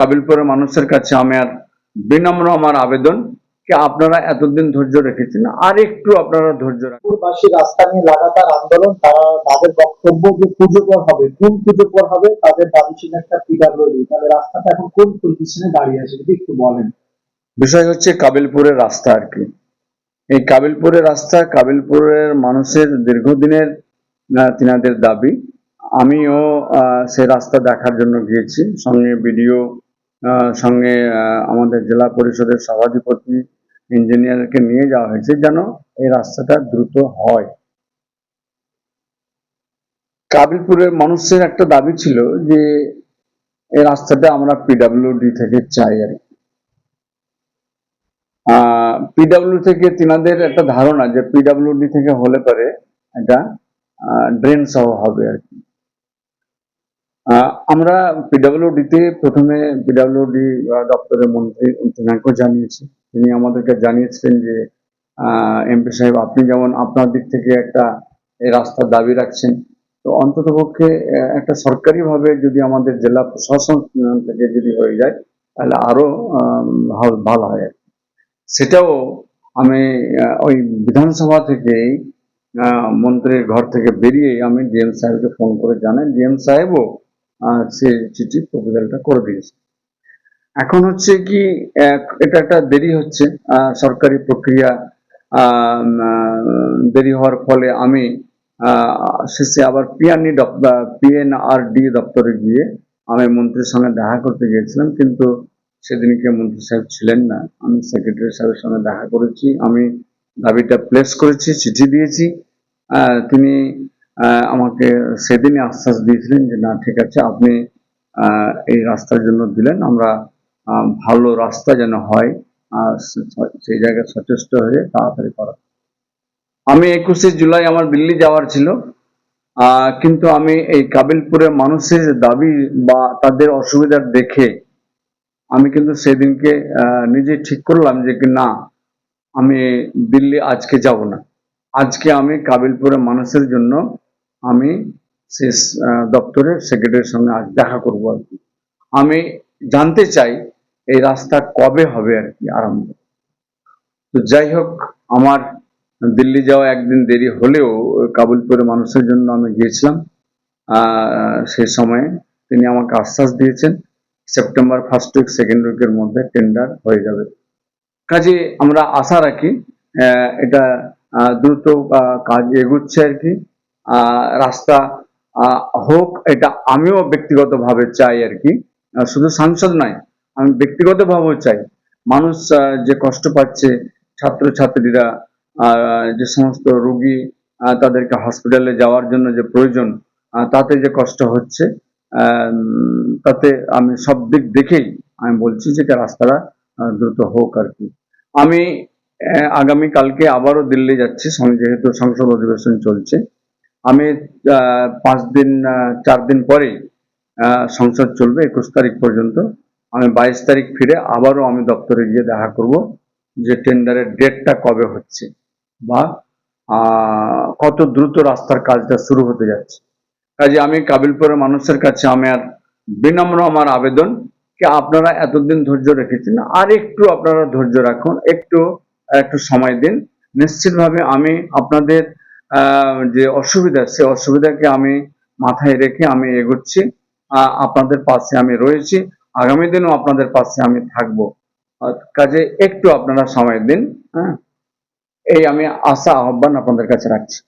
কাবিলপুরের মানুষের কাছে আমার বিনম্র আমার আবেদন কি আপনারা এতদিন ধৈর্য রেখেছেন? আর একটু আপনারা ধৈর্য রাখুন। পুরবাসী রাস্তা নিয়ে লাগাতার আন্দোলন তারা তাদের বক্তব্য যে পুজো পর হবে কোন পুজো পর হবে তাদের দাবি ছিল একটা পিডাব্লিউডি তাহলে রাস্তাটা এখন কোন পজিশনে দাঁড়িয়ে আছে যদি একটু বলেন। বিষয় হচ্ছে কাবিলপুরের রাস্তা আর কি। এই কাবিলপুরের রাস্তা কাবিলপুরের মানুষের দীর্ঘদিনের তিনাদের দাবি। আমিও সেই রাস্তা দেখার জন্য গিয়েছি। সঙ্গে বিডিও সঙ্গে আমাদের জেলা পরিষদের সভাধিপতি ইঞ্জিনিয়ারকে নিয়ে যাওয়া হয়েছে যেন এই রাস্তাটা দ্রুত হয়। কাবিলপুরের মানুষের একটা দাবি ছিল যে, এই রাস্তাটা আমরা পিডাব্লিউডি থেকে চাই আর পিডাব্লিউ থেকে তিনাদের একটা ধারণা যে পিডাব্লিউডি থেকে হলে পরে এটা ড্রেন সহ হবে আর কি। আমরা পিডাব্লিউডিতে প্রথমে পিডাব্লিউডি দপ্তরের মন্ত্রী তিনাকেও জানিয়েছি তিনি আমাদেরকে জানিয়েছিলেন যে এমপি সাহেব, আপনি যেমন আপনার দিক থেকে একটা রাস্তার দাবি রাখছেন, তো অন্তত পক্ষে একটা সরকারি ভাবে যদি আমাদের জেলা প্রশাসন থেকে যদি হয়ে যায়, তাহলে আরও ভালো- হয় আর। সেটাও আমি ওই বিধানসভা থেকে মন্ত্রীর ঘর থেকে বেরিয়ে আমি ডিএম সাহেবকে ফোন করে জানাই ডিএম সাহেবও সে চিঠি প্রপোজালটা করে দিয়েছে। এখন হচ্ছে কি এটা একটা দেরি হচ্ছে সরকারি প্রক্রিয়া দেরি হওয়ার ফলে আমি শেষে আবার পিআরনি পিএনআরডি দপ্তরে গিয়ে আমি মন্ত্রীর সঙ্গে দেখা করতে গিয়েছিলাম, কিন্তু সেদিনকে মন্ত্রী সাহেব ছিলেন না। আমি সেক্রেটারি সাহেবের সঙ্গে দেখা করেছি, আমি দাবিটা প্লেস করেছি, চিঠি দিয়েছি। তিনি আমাকে সেদিনই আশ্বাস দিয়েছিলেন যে, না, ঠিক আছে, আপনি এই রাস্তার জন্য দিলেন। আমরা ভালো রাস্তা যেন হয় সেই জায়গায় সচেষ্ট হয়ে তাড়াতাড়ি করা। আমি একুশে জুলাই আমার দিল্লি যাওয়ার ছিল কিন্তু আমি এই কাবিলপুরের মানুষের দাবি বা তাদের অসুবিধা দেখে আমি কিন্তু সেদিনকে নিজে ঠিক করলাম যে, কি না, আমি দিল্লি আজকে যাব না। আজকে আমি কাবিলপুরের মানুষের জন্য আমি শেষ দপ্তরের সেক্রেটারির সঙ্গে আজ দেখা করব আর কি। আমি জানতে চাই এই রাস্তা কবে হবে আর কি আরম্ভ। তো যাই হোক, আমার দিল্লি যাওয়া একদিন দেরি হলেও কাবুলপুরের মানুষের জন্য আমি গিয়েছিলাম। সেই সময়ে তিনি আমাকে আশ্বাস দিয়েছেন, সেপ্টেম্বর ফার্স্ট উইক সেকেন্ড উইকের মধ্যে টেন্ডার হয়ে যাবে। কাজে আমরা আশা রাখি এটা দ্রুত কাজ এগুচ্ছে আর কি। রাস্তা হোক, এটা আমিও ব্যক্তিগতভাবে চাই আর কি। শুধু সাংসদ নয়, আমি ব্যক্তিগতভাবেও চাই। মানুষ যে কষ্ট পাচ্ছে, ছাত্রছাত্রীরা যে সমস্ত রোগী তাদেরকে হসপিটালে যাওয়ার জন্য যে প্রয়োজন তাতে যে কষ্ট হচ্ছে তাতে আমি সব দিক দেখেই আমি বলছি যে রাস্তাটা দ্রুত হোক আর কি। আমি আগামী কালকে আবারও দিল্লি যাচ্ছি যেহেতু সংসদ অধিবেশন চলছে। আমি পাঁচ দিন চার দিন পরেই সংসদ চলবে, একুশ তারিখ পর্যন্ত। আমি বাইশ তারিখ ফিরে আবারও আমি দপ্তরে গিয়ে দেখা করব যে টেন্ডারের ডেটটা কবে হচ্ছে বা কত দ্রুত রাস্তার কাজটা শুরু হতে যাচ্ছে। কাজে আমি কাবিলপুরের মানুষের কাছে আমি আর বিনম্র আমার আবেদন, কি আপনারা এতদিন ধৈর্য রেখেছেন? আর একটু আপনারা ধৈর্য রাখুন, একটু একটু সময় দিন। নিশ্চিতভাবে আমি আপনাদের যে অসুবিধা, সে অসুবিধাকে আমি মাথায় রেখে আমি এগোচ্ছি। আপনাদের পাশে আমি রয়েছি। আগামী দিনও আপনাদের পাশে আমি থাকব। কাজে একটু আপনারা সময় দিন হ্যাঁ? এই আমি আশা, আহ্বান আপনাদের কাছে রাখছি।